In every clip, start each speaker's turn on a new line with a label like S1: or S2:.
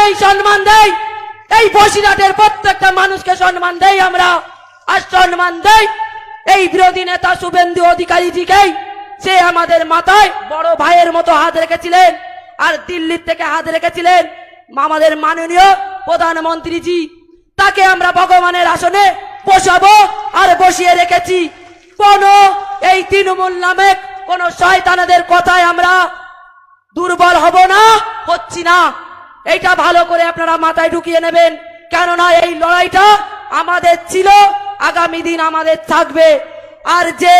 S1: সবাইকেই সম্মান দেই। এই বসিরহাটের প্রত্যেকটা মানুষকে সম্মান দেই আমরা। আর সম্মান দেই এই বিরোধী নেতা শুভেন্দু অধিকারীজিকেই। সে আমাদের মাথায় বড় ভাইয়ের মতো হাত রেখেছিলেন আর দিল্লির থেকে হাত রেখেছিলেন আমাদের মাননীয় প্রধানমন্ত্রীজি। তাকে আমরা ভগবানের আসনে বসাবো আর বসিয়ে রেখেছি। কোন এই তৃণমূল নামে কোন শয়তানাদের কথায় আমরা দুর্বল হব না, হচ্ছি না। এইটা ভালো করে আপনারা মাথায় ঢুকিয়ে নেবেন। কেননা এই লড়াইটা আমাদের ছিল, আগামী দিন আমাদের থাকবে। আর যে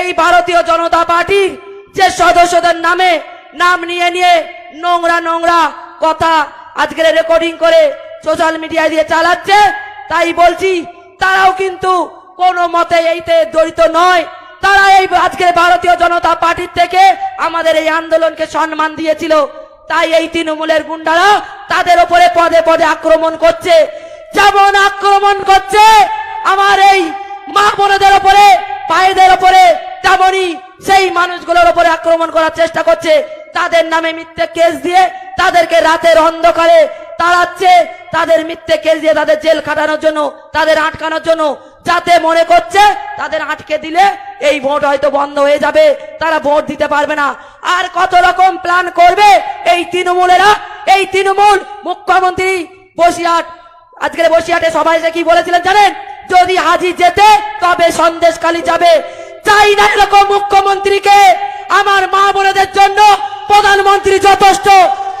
S1: এই ভারতীয় জনতা পার্টির যে সদস্যদের নামে নাম নিয়ে নিয়ে নোংরা নোংরা কথা আজকের রেকর্ডিং করে সোশ্যাল মিডিয়ায় দিয়ে চালাচ্ছে, তাই বলছি, তারাও কিন্তু কোনো মতে এইতে জড়িত নয়। তারা এই আজকের ভারতীয় জনতা পার্টির থেকে আমাদের এই আন্দোলনকে সম্মান দিয়েছিল। তাই এই তৃণমূলের গুন্ডারা তাদের উপরে পদে পদে আক্রমণ করছে। যেমন আক্রমণ করছে আমার এই মা বোনদের উপরে পায়েদের উপরে তেমনই সেই মানুষগুলোর উপরে আক্রমণ করার চেষ্টা করছে। তাদের নামে মিথ্যে কেস দিয়ে তাদেরকে রাতের অন্ধকারে তাড়াচ্ছে। তাদের মিথ্যে কেস দিয়ে তাদের জেল খাটানোর জন্য, তাদের আটকানোর জন্য যাতে মনে করছে তাদের আটকে দিলে এই ভোট হয়তো বন্ধ হয়ে যাবে, তারা ভোট দিতে পারবে না। আর কত রকম প্ল্যান করবে এই তৃণমূলেরা? এই তৃণমূল মুখ্যমন্ত্রী বসিরহাট, আজকের বসিরহাটে সবাই কি বলেছিলেন জানেন? যদি হাজি যেতে, তবে সন্দেশকালী যাবে। চাই না এরকম মুখ্যমন্ত্রীকে। আমার মা বোনেদের জন্য প্রধানমন্ত্রী যথেষ্ট,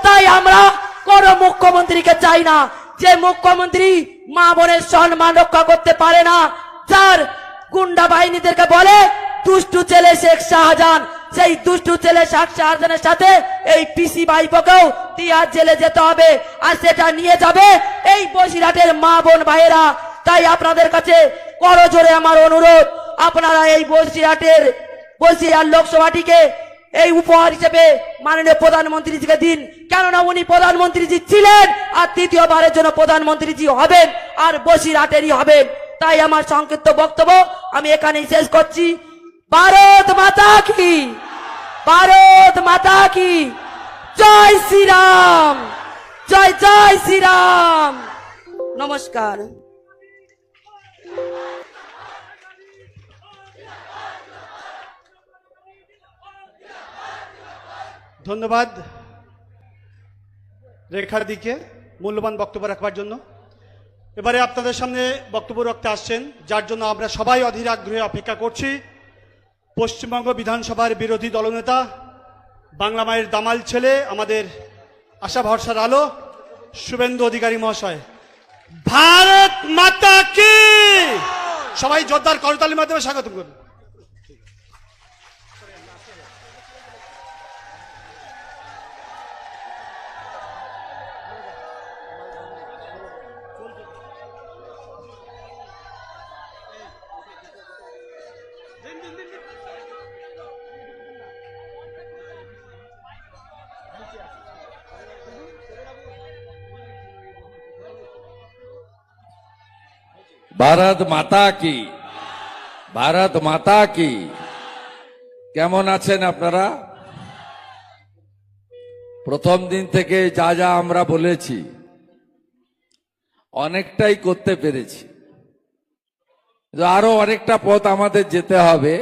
S1: তাই আমরা কোন মুখ্যমন্ত্রীকে চাই না। যে মুখ্যমন্ত্রী মা বোনের সম্মান রক্ষা করতে পারে না, যার গুন্ডা বাহিনীদেরকে বলে, দুষ্টু ছেলে শেখ শাহজাহান। সেই দুষ্টু ছেলে শেখ শাহজাহানের সাথে এই পিসি ভাইপোকেও তিয়ার জেলে যেতে হবে, আর সেটা নিয়ে যাবে এই বসিরহাটের মা বোন ভাইয়েরা। তাই আপনাদের কাছে করজোরে আমার অনুরোধ, আপনারা এই বসিরহাটের, বসিরহাট লোকসভাটিকে এই উপহার হিসেবে মাননীয় প্রধানমন্ত্রীজিকে দিন। কেননা উনি প্রধানমন্ত্রীজি ছিলেন আর তৃতীয়বারের জন্য প্রধানমন্ত্রীজি হবেন আর বসিরহাটেরই হবেন। তাই আমার সংক্ষিপ্ত বক্তব্য আমি এখানেই শেষ করছি। ভারত মাতা কি? ভারত মাতা কি? জয় শ্রীরাম! জয় জয় শ্রীরাম! নমস্কার।
S2: ধন্যবাদ। রেখার দিকে মূল্যবান বক্তব্য রাখবার জন্য। এবারে আপনাদের সামনে বক্তব্য রাখতে আসছেন, যার জন্য আমরা সবাই অধীর আগ্রহে অপেক্ষা করছি। পশ্চিমবঙ্গ বিধানসভার বিরোধী দলনেতা, বাংলা মায়ের দামাল ছেলে, আমাদের আশা ভরসার আলো, শুভেন্দু অধিকারী মহাশয়। ভারত মাতা কি? সবাই জোরদার করতালির মাধ্যমে স্বাগত করুন।
S3: ভারত মাতা কি? ভারত মাতা কি? কেমন আছেন আপনারা? প্রথম দিন থেকে যা যা আমরা বলেছি, অনেকটাই করতে পেরেছি। আরও অনেকটা পথ আমাদের যেতে হবে।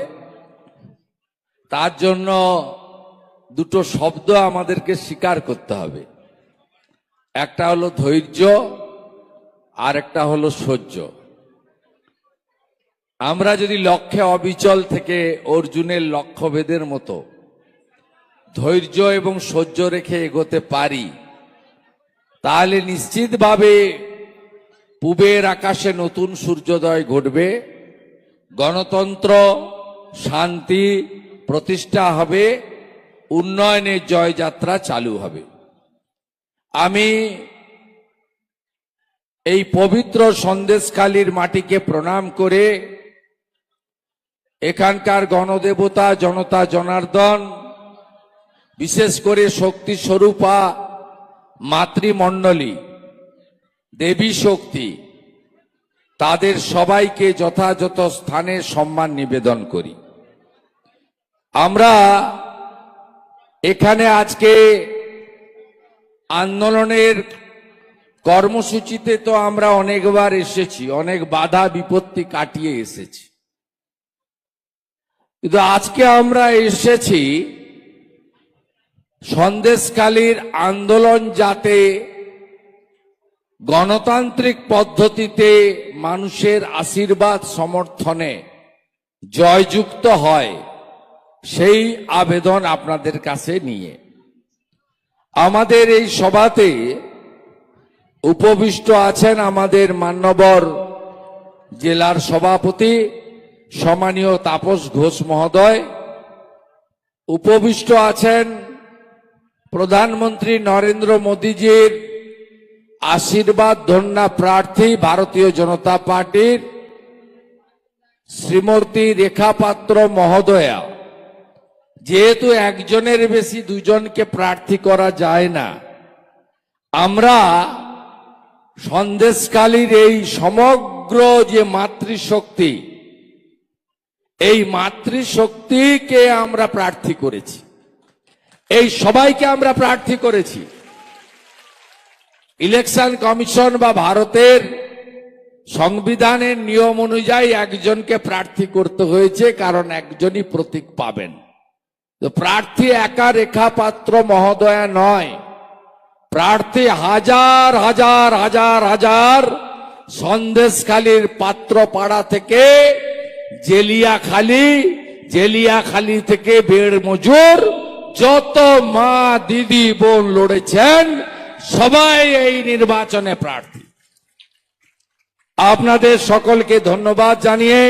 S3: তার জন্য দুটো শব্দ আমাদেরকে স্বীকার করতে হবে। একটা হলো ধৈর্য আর একটা হলো সহ্য। আমরা যদি লক্ষ্যে অবিচল থেকে অর্জুনের লক্ষ্যভেদের মতো ধৈর্য এবং সহ্য রেখে এগোতে পারি, তাহলে নিশ্চিতভাবে পূবের আকাশে নতুন সূর্যোদয় ঘটবে, গণতন্ত্র, শান্তি, প্রতিষ্ঠা হবে উন্নয়নের জয়যাত্রা চালু হবে। আমি এই পবিত্র সন্দেশকালীর মাটিকে প্রণাম করে এখানকার গণদেবতা, জনতা, জনার্দন, বিশেষ করে শক্তি স্বরূপা মাতৃমণ্ডলী, দেবী শক্তি, তাদের সবাইকে যথাযথ স্থানে সম্মান নিবেদন করি। আমরা এখানে আজকে আন্দোলনের কর্মসূচিতে তো আমরা অনেকবার এসেছি, অনেক বাধা বিপত্তি কাটিয়ে এসেছি। কিন্তু আজকে আমরা এসেছি সন্দেশকালীর আন্দোলন যাতে গণতান্ত্রিক পদ্ধতিতে মানুষের আশীর্বাদ সমর্থনে জয়যুক্ত হয়, সেই আবেদন আপনাদের কাছে নিয়ে। আমাদের এই সভাতে উপবিষ্ট আছেন আমাদের মান্যবর জেলার সভাপতি সম্মানীয় তাপস ঘোষ মহোদয়, উপবিষ্ট আছেন প্রধানমন্ত্রী নরেন্দ্র মোদীজির আশীর্বাদ ধন্যা প্রার্থী ভারতীয় জনতা পার্টির শ্রীমতী রেখা পাত্র মহোদয়া। যেহেতু একজনের বেশি দুজনকে প্রার্থী করা যায় না, আমরা সন্দেশকালীর এই সমগ্র যে মাতৃশক্তি এই মাতৃশক্তিকে আমরা প্রার্থী করেছি। এই সবাইকে আমরা প্রার্থী করেছি। ইলেকশন কমিশন বা ভারতের সংবিধানের নিয়ম অনুযায়ী একজনকে প্রার্থী করতে হয়েছে, কারণ একজনই প্রতীক পাবেন। তো প্রার্থী একা রেখা পাত্র মহোদয়া নয়। প্রার্থী হাজার হাজার হাজার হাজার সন্দেশখালীর পাত্রপাড়া থেকে জেলিয়াখালী জেলিয়াখালী থেকে বেড় মজুর, যত মা দিদি বোন লড়েছেন, সবাই এই নির্বাচনে প্রার্থী। আপনাদের সকলকে ধন্যবাদ জানিয়ে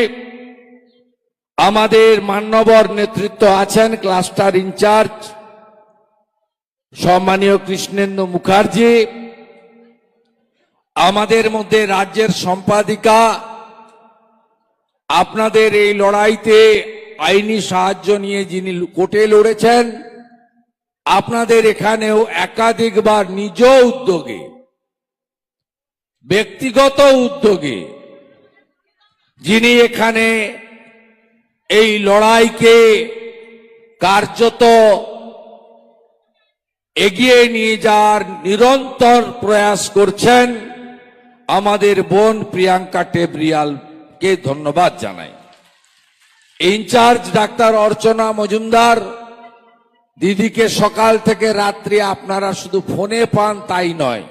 S3: আমাদের মান্যবর নেতৃত্ব আছেন ক্লাস্টার ইনচার্জ সম্মানীয় কৃষ্ণেন্দু মুখার্জি, আমাদের মধ্যে রাজ্যের সম্পাদিকা আপনাদের এই লড়াইতে আইনি সাহায্য নিয়ে যিনি কোর্টে লড়েছেন, আপনাদের এখানেও একাধিকবার নিজ উদ্যোগে, ব্যক্তিগত উদ্যোগে যিনি এখানে এই লড়াইকে কার্যত এগিয়ে নিয়ে যাওয়ার নিরন্তর প্রয়াস করছেন আমাদের বোন প্রিয়াঙ্কা টেবরিয়ালকে ধন্যবাদ জানাই। ইনচার্জ ডাক্তার অর্চনা মজুমদার, দিদিকে সকাল থেকে রাত্রি আপনারা শুধু ফোনে পান, তাই নয়।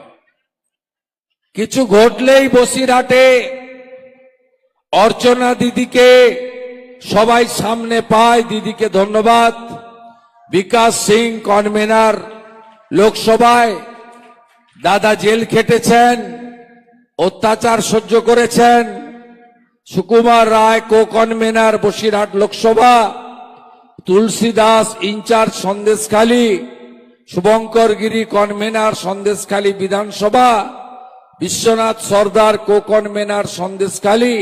S3: কিছু ঘটলেই বসিরহাটে অর্চনা দিদিকে সবাই সামনে পায়, দিদিকে ধন্যবাদ। বিকাশ সিং, কনভেনার লোকসভায় দাদা জেল খেটেছেন, অত্যাচার সহ্য করেছেন। Sukumar Roy co convener Basirhat Lok Sabha Tulsi Das incharge Sandeshkhali, Shubhankar Giri convener Sandeshkhali Vidhan Sabha, Biswanath Sardar co convener Sandeshkhali,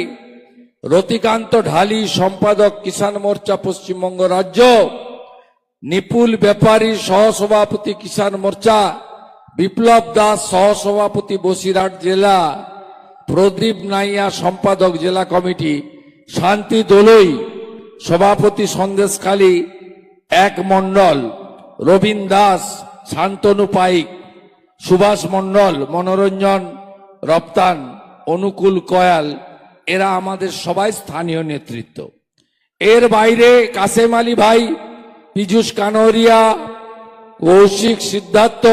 S3: Ratikanta Dhali, সম্পাদক কিষাণ মোর্চা, পশ্চিমবঙ্গ রাজ্য, নিপুল ব্যাপারী সহসভাপতি কিষাণ মোর্চা, বিপ্লব দাস সহসভাপতি বসিরহাট জেলা। প্রদীপ নাইয়া সম্পাদক জেলা কমিটি, শান্তি দোলই, সভাপতি সন্দেশখালী এক মণ্ডল, রবীন দাস, শান্তনু পাইক, সুভাষ মণ্ডল, মনোরঞ্জন, রপ্তান, অনুকূল কয়াল, এরা আমাদের সবাই স্থানীয় নেতৃত্ব। এর বাইরে কাসেম আলী ভাই, পীযুষ কানোরিয়া, কৌশিক সিদ্ধার্থ,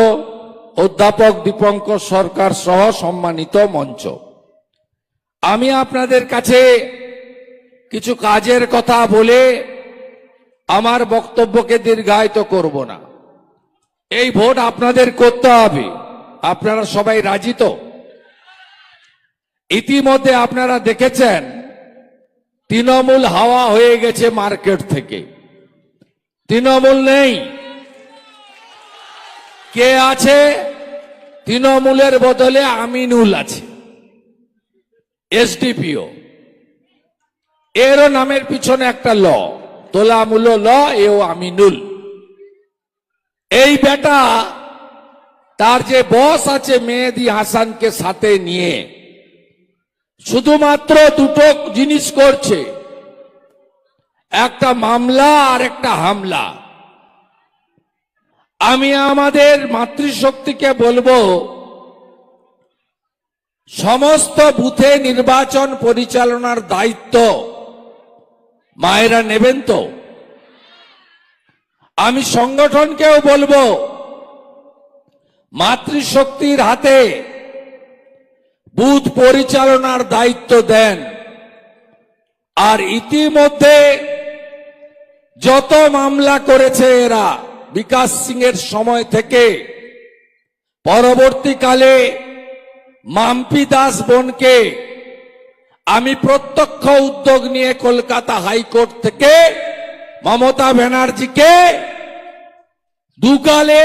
S3: অধ্যাপক দীপঙ্কর সরকার সহ সম্মানিত মঞ্চ। আমি আপনাদের কাছে কিছু কাজের কথা বলে আমার বক্তব্যকে দীর্ঘায়িত করব না। এই ভোট আপনাদের করতে হবে। আপনারা সবাই রাজি তো? ইতিমধ্যে আপনারা দেখেছেন, তৃণমূল হাওয়া হয়ে গেছে মার্কেট থেকে। তৃণমূল নেই। কে আছে? তৃণমূলের বদলে আমিনুল আছে। এসডিপিও। এরও নামের পিছনে একটা ল। তোলামূল ল, এও আমিনুল এই বেটা তার যে বস আছে মেহেদি হাসানকে সাথে নিয়ে, শুধুমাত্র দুটো জিনিস করছে। একটা মামলা আর একটা হামলা। আমি আমাদের মাতৃশক্তিকে বলব সমস্ত বুথে নির্বাচন পরিচালনার দায়িত্ব মায়েরা নেবেন তো? আমি সংগঠনকেও বলব, মাতৃশক্তির হাতে বুথ পরিচালনার দায়িত্ব দেন। আর ইতিমধ্যে যত মামলা করেছে এরা, বিকাশ সিং এর সময় থেকে, পরবর্তীকালে মাম্পি দাস বোনকে আমি প্রত্যক্ষ উদ্যোগ নিয়ে কলকাতা হাইকোর্ট থেকে মমতা ব্যানার্জিকে দুকালে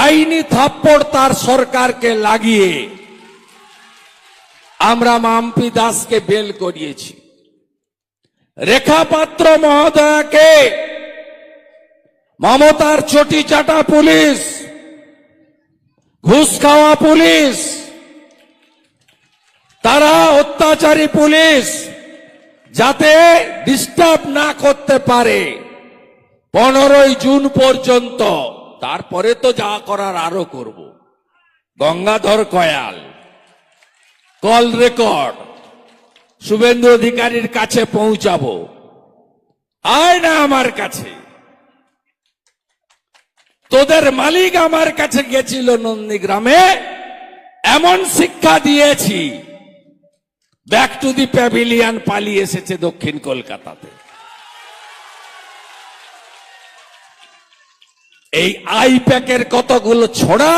S3: আইনি থাপ্পড় তার সরকারকে লাগিয়ে আমরা মাম্পি দাসকে বেল করিয়েছি। রেখা পাত্র মহোদয়াকে মমতার চটি চাটা পুলিশ ঘুষ খাওয়া পুলিশ। তারা অত্যাচারী পুলিশ যাতে ডিস্টার্ব না করতে পারে। পনেরোই জুন পর্যন্ত। তারপরে তো যা করার আরও করব। গঙ্গাধর কয়াল কল রেকর্ড শুভেন্দু অধিকারীর কাছে পৌঁছাবো। আয় না আমার কাছে। তোদের মালিক আমার কাছে গেছিল নন্দীগ্রামে, এমন শিক্ষা দিয়েছি। ব্যাক টু দি প্যাভিলিয়ান পালিয়ে এসেছে দক্ষিণ কলকাতাতে। এই আইপ্যাকের কতগুলো ছোড়া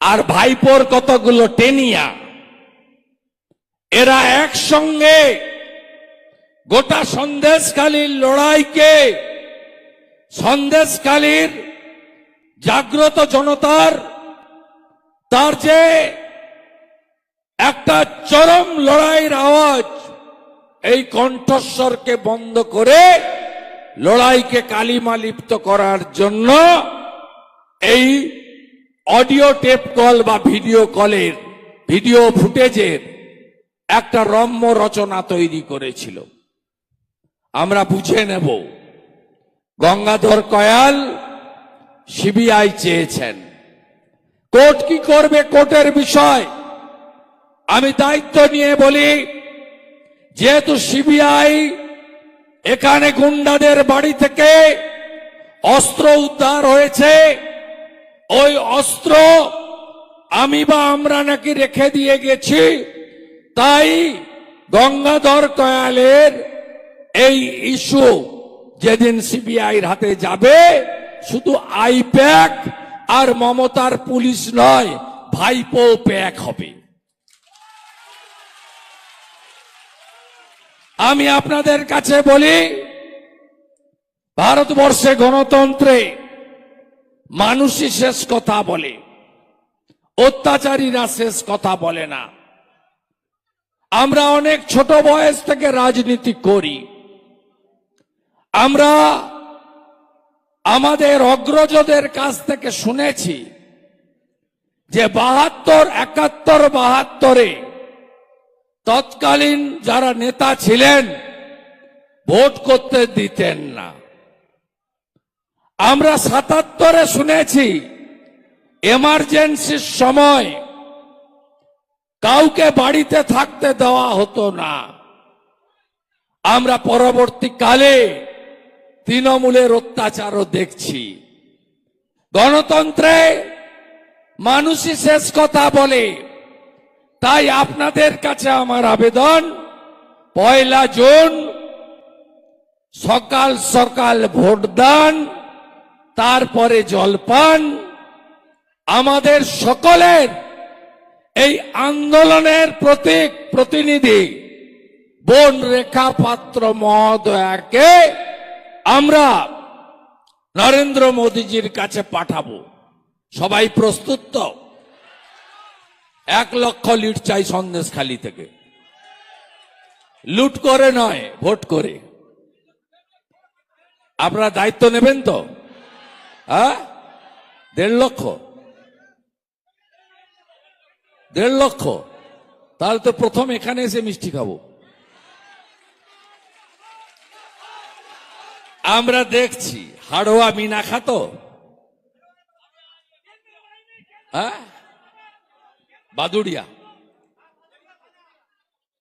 S3: আর ভাইপোর কতগুলো টেনিয়া, এরা একসঙ্গে গোটা সন্দেশকালীর লড়াইকে সন্দেশকালীর জাগ্রত জনতার, তার যে একটা চরম লড়াইয়ের আওয়াজ, এই কণ্ঠস্বরকে বন্ধ করে লড়াইকে কালিমা লিপ্ত করার জন্য এই অডিও টেপ কল বা ভিডিও কলের, ভিডিও ফুটেজের একটা রম্য রচনা তৈরি করেছিল। আমরা বুঝে নেব গঙ্গাধর কয়াল সিবিআই চেয়েছেন। কোর্ট কি করবে কোর্টের বিষয়? আমি দায়িত্ব নিয়ে বলি, যেহেতু সিবিআই এখানে গুন্ডাদের বাড়ি থেকে অস্ত্র উদ্ধার হয়েছে, ওই অস্ত্র আমি বা আমরা নাকি রেখে দিয়ে গেছি, তাই গঙ্গাধর কয়ালের এই ইস্যু যেদিন সিবিআইর হাতে যাবে, শুধু আইপ্যাক আর মমতার পুলিশ নয় ভাইপো প্যাক হবে। আমি আপনাদের কাছে বলি, ভারতবর্ষে গণতন্ত্রে মানুষই শেষ কথা বলে, অত্যাচারীরা শেষ কথা বলে না। আমরা অনেক ছোট বয়স থেকে রাজনীতি করি। আমরা আমাদের অগ্রজদের কাছ থেকে শুনেছি যে বাহাত্তর, একাত্তর, বাহাত্তরে তৎকালীন যারা নেতা ছিলেন, ভোট করতে দিতেন না। আমরা সাতাত্তরে শুনেছি, এমার্জেন্সির সময় কাউকে বাড়িতে থাকতে দেওয়া হতো না। আমরা পরবর্তীকালে তৃণমূলের অত্যাচারও দেখছি। গণতন্ত্রে মানুষই শেষ কথা বলে। তাই আপনাদের কাছে আমার আবেদন, পয়লা জুন, সকাল সকাল ভোটদান, তারপরে জলপান। আমাদের সকলের এই আন্দোলনের প্রতীক প্রতিনিধি বোন রেখা পাত্র মহোদয়াকে আমরা নরেন্দ্র মোদীজির কাছে পাঠাবো। সবাই প্রস্তুত তো? এক লক্ষ লিট চাই সন্দেশ খালি থেকে। লুট করে নয়, ভোট করে। আপনারা দায়িত্ব নেবেন তো? হ্যাঁ? দেড় লক্ষ। দেড় লক্ষ। তাহলে তো প্রথম এখানে এসে মিষ্টি খাব। আমরা দেখছি, হাড়োয়া মিনা খাতো? হ্যাঁ? বাদুড়িয়া।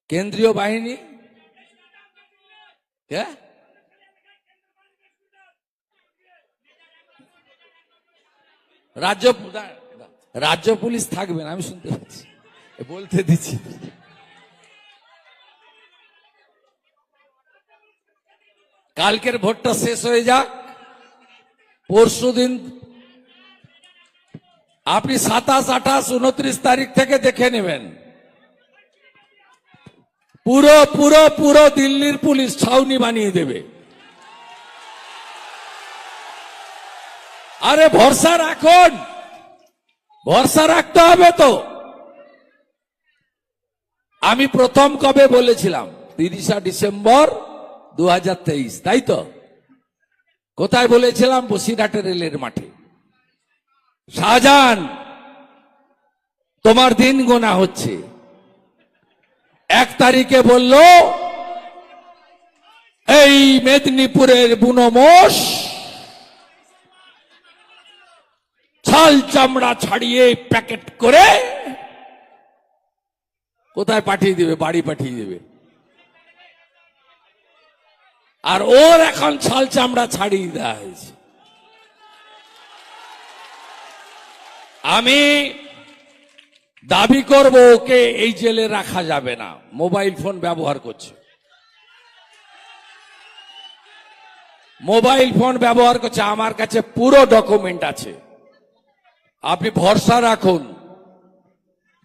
S3: কেন্দ্রীয় বাহিনী? রাজ্য রাজ্য পুলিশ থাকবেন আমি শুনতে পাচ্ছি। বলতে দিচ্ছি। কালকের ভোটটা শেষ হয়ে যাক। পরশু দিন আপনি সাতাশ, আঠাশ, উনত্রিশ তারিখ থেকে দেখে নেবেন। পুরো পুরো পুরো দিল্লির পুলিশ ছাউনি বানিয়ে দেবে। আরে ভরসা রাখুন। ভরসা রাখতে হবে তো। আমি প্রথম কবে বলেছিলাম, তিরিশা ডিসেম্বর দু হাজার তেইশ, তাই তো? কোথায় বলেছিলাম? বসিরহাটে রেলের মাঠে। শাহজাহান, তোমার দিন গোনা হচ্ছে। এক তারিখে বলল, এই মেদিনীপুরের বুনমোষ ছাল চামড়া ছাড়িয়ে প্যাকেট করে কোথায় পাঠিয়ে দিবে, বাড়ি পাঠিয়ে দেবে? আর ওর এখন ছাল চামড়া ছাড়িয়ে দেওয়া হয়েছে। আমি দাবি করব ওকে এই জেলে রাখা যাবে না, মোবাইল ফোন ব্যবহার করছে। মোবাইল ফোন ব্যবহার করছে, আমার কাছে পুরো ডকুমেন্ট আছে। আপনি ভরসা রাখুন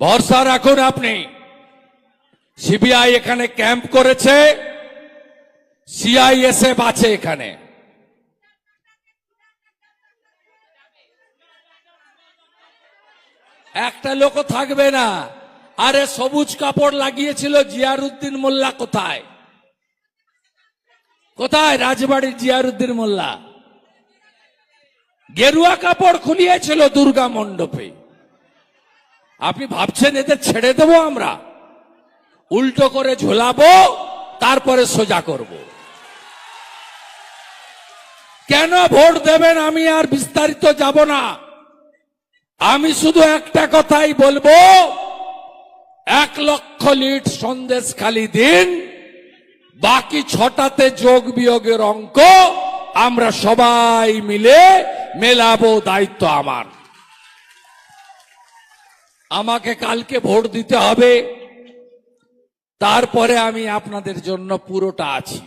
S3: ভরসা রাখুন আপনি। সিবিআই এখানে ক্যাম্প করেছে। সিআইএসএফ আছে এখানে। একটা লোক থাকবে না। আরে সবুজ কাপড় লাগিয়েছিল জিয়ারুদ্দিন মোল্লা কোথায়? কোথায় রাজবাড়ির জিয়ারুদ্দিন মোল্লা? গেরুয়া কাপড় খুলিয়েছিল দুর্গা মণ্ডপে। আপনি ভাবছেন এদের ছেড়ে দেবো আমরা? উল্টো করে ঝোলাবো, তারপরে সোজা করব। কেন ভোট দেবেন আমি আর বিস্তারিত যাব না? আমি শুধু একটা কথাই বলব, এক লক্ষ লিট সন্দেশ খালি দিন, বাকি ছটাতে যোগ বিয়োগের অঙ্ক, আমরা সবাই মিলে মেলাবো দায়িত্ব আমার। আমাকে কালকে ভোট দিতে হবে, তারপরে আমি আপনাদের জন্য পুরোটা আছি।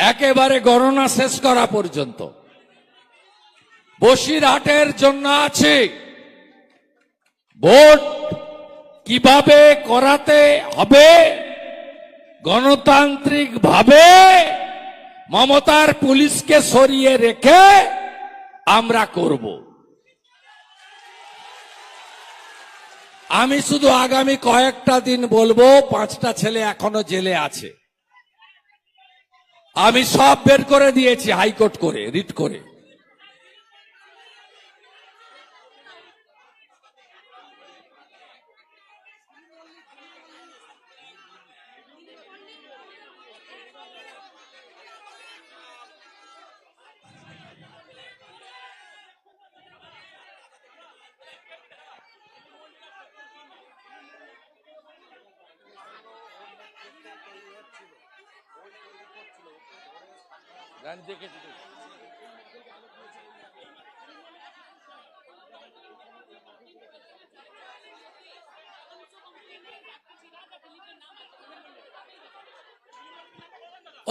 S3: একেবারে গণনা শেষ করা পর্যন্ত। বসিরহাটের জন্য আছে। ভোট কীভাবে করাতে হবে? গণতান্ত্রিক ভাবে মমতার পুলিশকে সরিয়ে রেখে আমরা করব। আমি শুধু আগামী কয়েকটা দিন বলব, পাঁচটা ছেলে এখনও জেলে আছে। আমি সব বের করে দিয়েছি হাইকোর্ট করে রিট করে।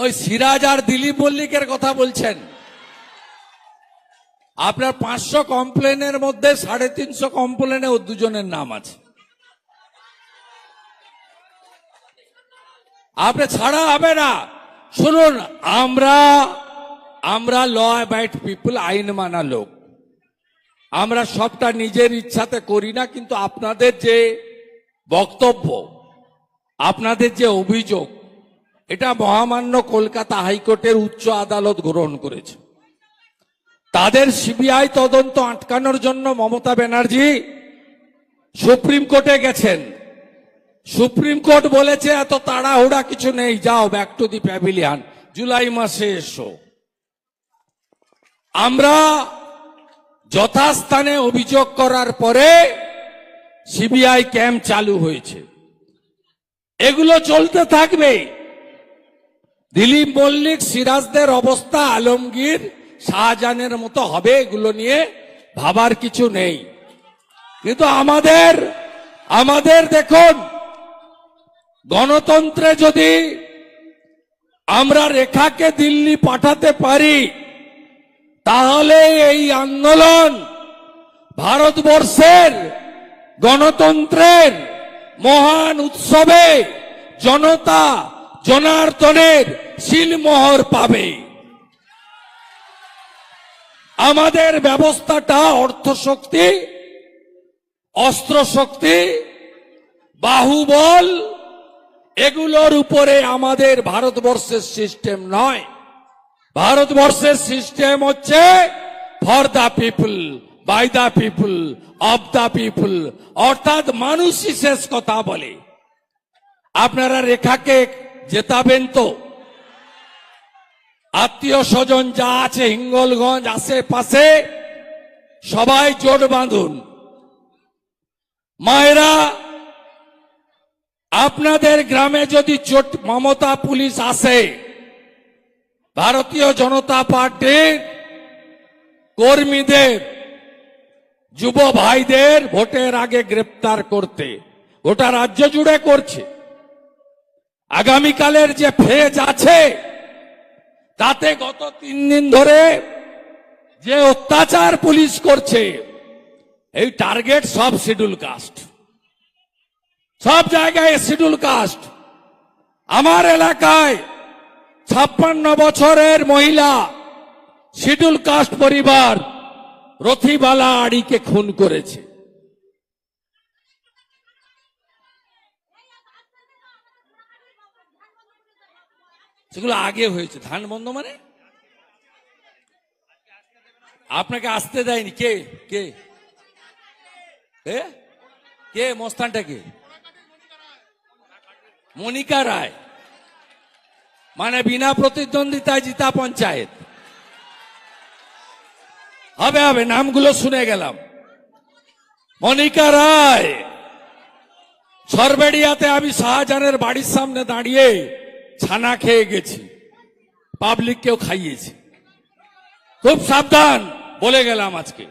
S3: ওই সিরাজ আর দিলীপ মল্লিকের কথা বলছেন। আপনার পাঁচশো কমপ্লেনের মধ্যে সাড়ে তিনশো কমপ্লেনে ও দুজনের নাম আছে। আপনি ছাড়া হবে না। শুনুন, আমরা আমরা ল অ্যাবাইড পিপুল আইন মানা লোক। আমরা সবটা নিজের ইচ্ছাতে করি না, কিন্তু আপনাদের যে বক্তব্য, আপনাদের যে অভিযোগ এটা মহামান্য কলকাতা হাইকোর্টের উচ্চ আদালত গ্রহণ করেছে। তাদের সিবিআই তদন্ত আটকানোর জন্য মমতা ব্যানার্জি সুপ্রিম কোর্টে গেছেন। সুপ্রিম কোর্ট বলেছে, এত তাড়াহুড়া কিছু নেই, যাও back to the pavilion July মাসে এসো। আমরা যথাস্থানে অভিযোগ করার পরে সিবিআই ক্যাম্প চালু হয়েছে। এগুলো চলতে থাকবে। দিলীপ মল্লিক, সিরাজদের অবস্থা আলমগীর, শাহজাহানের মতো হবে এগুলো নিয়ে ভাবার কিছু নেই। কিন্তু আমাদের আমাদের দেখুন, গণতন্ত্রে যদি আমরা রেখাকে দিল্লি পাঠাতে পারি, তাহলে এই আন্দোলন ভারতবর্ষের গণতন্ত্রের মহান উৎসবে জনতা জনার্দনের শিলমোহর পাবে। আমাদের ব্যবস্থাটা অর্থশক্তি অস্ত্রশক্তি, বাহুবল, এগুলোর উপরে আমাদের ভারতবর্ষের সিস্টেম নয়। ভারতবর্ষের সিস্টেম হচ্ছে for the people by the people of the people অর্থাৎ মানুষই শেষ কথা বলে। আপনারা রেখাকে জেতাবেন তো আত্মীয় স্বজন যা আছে, হিঙ্গলগঞ্জ আশেপাশে, সবাই জোট বাঁধুন। মায়েরা, আপনাদের গ্রামে যদি চোট মমতা পুলিশ আসে, ভারতীয় জনতা পার্টির কর্মীদের, যুব ভাইদের ভোটের আগে গ্রেপ্তার করতে। গোটা রাজ্য জুড়ে করছে। আগামীকালের যে ফেজ আছে, তাতে গত তিন দিন ধরে যে অত্যাচার পুলিশ করছে, এই টার্গেট সব শিডিউল কাস্ট। সব জায়গায় শিডিউল কাস্ট। আমার এলাকায় ছাপ্পান্ন বছরের মহিলা শিডিউল কাস্ট পরিবার রথিবালা আড়িকে খুন করেছে। সেগুলো আগে হয়েছে। ধান বন্ধ মানে? আপনাকে আসতে দেয়নি। কে? কে? এ? কে? মস্তানটা কে? মনিকা রায়। মানে বিনা প্রতিদ্বন্দ্বিতায় জিতা পঞ্চায়েত। হবে হবে, নামগুলো শুনে গেলাম। মনিকা রায়। সরবেড়িয়াতে আমি শাহজাহানের বাড়ির সামনে দাঁড়িয়ে ছানা খেয়ে গেছি। পাবলিককেও খাইয়েছি। খুব সাবধান, বলে গেলাম আজকে।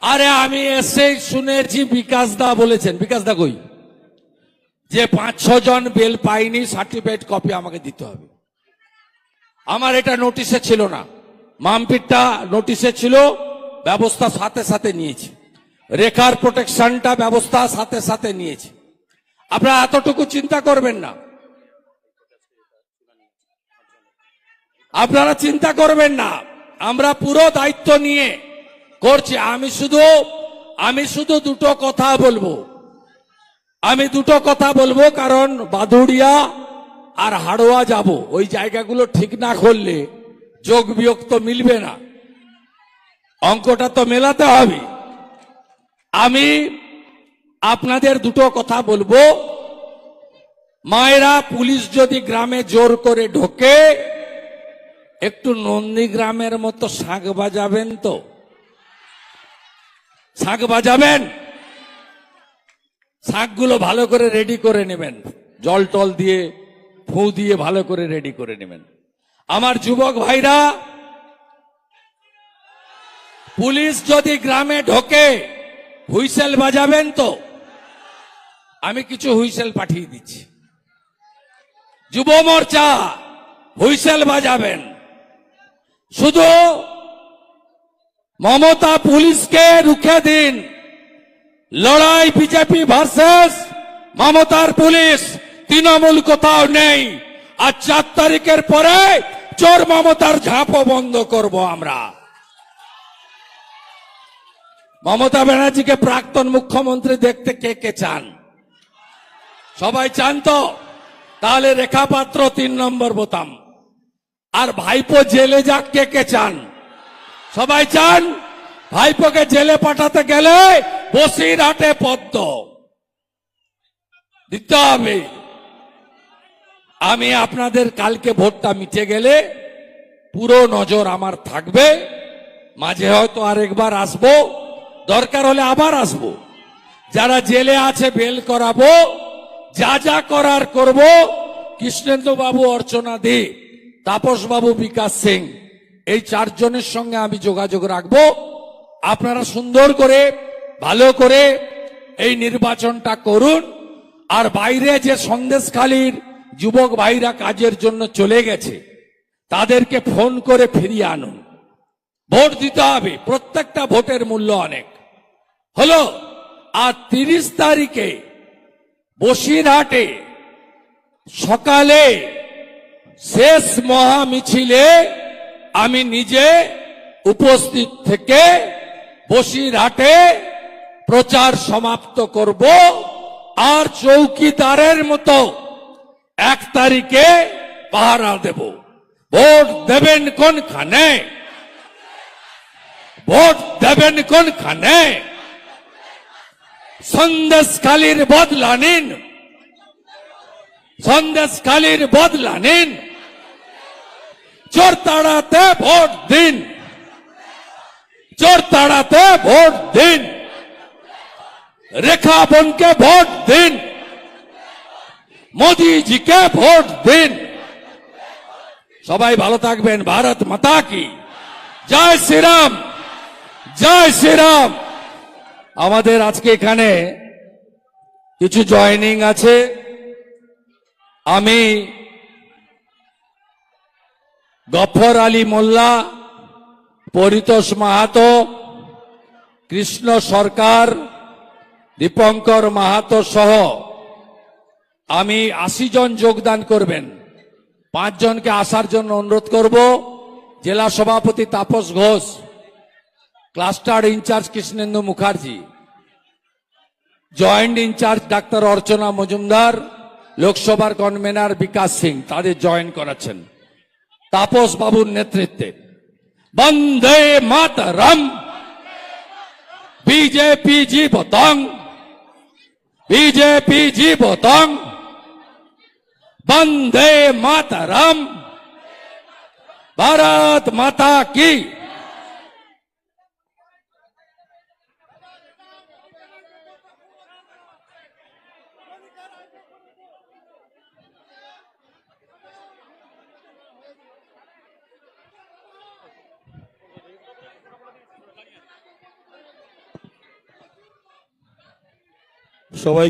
S3: আরে আমি এসে শুনেছি বিকাশ দা বলেছেন। বিকাশ দা কই? যে পাঁচ, ছ জন বেল পাইনি সার্টিফিকেট কপি আমাকে দিতে হবে। আমার এটা নোটিশে ছিল না। মামপিটটা নোটিশে ছিল। ব্যবস্থা সাথে সাথে নিয়েছি। রেখার প্রোটেকশনটা ব্যবস্থা সাথে সাথে নিয়েছি। আপনারা এতটুকু চিন্তা করবেন না। আপনারা চিন্তা করবেন না। আমরা পুরো দায়িত্ব নিয়ে করছি। আমি শুধু আমি শুধু দুটো কথা বলব। আমি দুটো কথা বলব, কারণ বাদুড়িয়া আর হাড়োয়া যাব। ওই জায়গাগুলো ঠিক না করলে যোগ বিয়োগ তো মিলবে না। অঙ্কটা তো মেলাতে হবে। আমি আপনাদের দুটো কথা বলব। মায়েরা, পুলিশ যদি গ্রামে জোর করে ঢোকে, একটু নন্দীগ্রামের মতো শাঁখ বাজাবেন তো। শাঁখ বাজাবেন? শাকগুলো ভালো করে রেডি করে নেবেন। জল টল দিয়ে, ফু দিয়ে ভালো করে রেডি করে নেবেন। আমার যুবক ভাইরা পুলিশ যদি গ্রামে ঢোকে, হুইসেল বাজাবেন তো? আমি কিছু হুইসেল পাঠিয়ে দিচ্ছি। যুব মোর্চা, হুইসেল বাজাবেন। শুধু মমতা পুলিশকে রুখে দিন। লড়াই বিজেপি ভার্সেস, মমতার পুলিশ, তৃণমূল কোথাও নেই। আর চার তারিখের পরে চোর মমতার ঝাঁপও বন্ধ করব আমরা। মমতা ব্যানার্জিকে প্রাক্তন মুখ্যমন্ত্রী দেখতে কে কে চান? সবাই চান তো? তাহলে রেখা পাত্র তিন নম্বর বোতাম। আর ভাইপো জেলে যাক কে কে চান? সবাই চান? ভাইপোকে জেলে পাঠাতে গেলে বসিরহাটে পদ্ম। দিতে হবে। আমি আপনাদের কালকে ভোটটা মিটে গেলে পুরো নজর আমার থাকবে। মাঝে হয়তো আরেকবার আসব। দরকার হলে আবার আসব। যারা জেলে আছে, বেল করাবো, যা যা করার করব। কৃষ্ণেন্দ্র বাবু অর্চনা দে, তাপস বাবু বিকাশ সিং এই চারজনের সঙ্গে আমি যোগাযোগ রাখব। আপনারা সুন্দর করে, ভালো করে এই নির্বাচনটা করুন। আর বাইরে যে সন্দেশখালীর যুবক ভাইরা কাজের জন্য চলে গেছে, তাদেরকে ফোন করে ফিরিয়ে আনুন। ভোট দিতে হবে, প্রত্যেকটা ভোটের মূল্য অনেক। হলো, আর তিরিশ তারিখে বসিরহাটে সকালে শেষ মহা মিছিলে আমি নিজে উপস্থিত থেকে বসিরহাটে প্রচার সমাপ্ত করব। আর চৌকিদারের মতো এক তারিখে পাহারা দেব। ভোট দেবেন কোনখানে? ভোট দেবেন কোনখানে? সন্দেশখালীর বদলা নিন। সন্দেশখালীর বদলা নিন। চোর তাড়াতে ভোট দিন। চোর তাড়াতে ভোট দিন। রেখা বনকে ভোট দিন। মোদিজিকে ভোট দিন। সবাই ভালো থাকবেন। ভারত মাতা কি। জয় শ্রীরাম। জয় শ্রীরাম। আমাদের আজকে এখানে কিছু জয়েনিং আছে। আমি গফর আলী মোল্লা, পরিতোষ মাহাতো, কৃষ্ণ সরকার, দীপঙ্কর মাহাতো সহ আমি আশি জন যোগদান করবেন। পাঁচজনকে আসার জন্য অনুরোধ করব। জেলা সভাপতি Tapas Ghosh cluster incharge Krishnendu Mukherjee joint incharge doctor Archana Majumdar লোকসভার কনভেনার বিকাশ সিং তাদের জয়েন করাচ্ছেন তাপস বাবুর নেতৃত্বে বন্দে মাতরম বিজেপি জীবতং বিজেপি জীবতং বন্দে মাতরম ভারত মাতা কি
S2: সবাই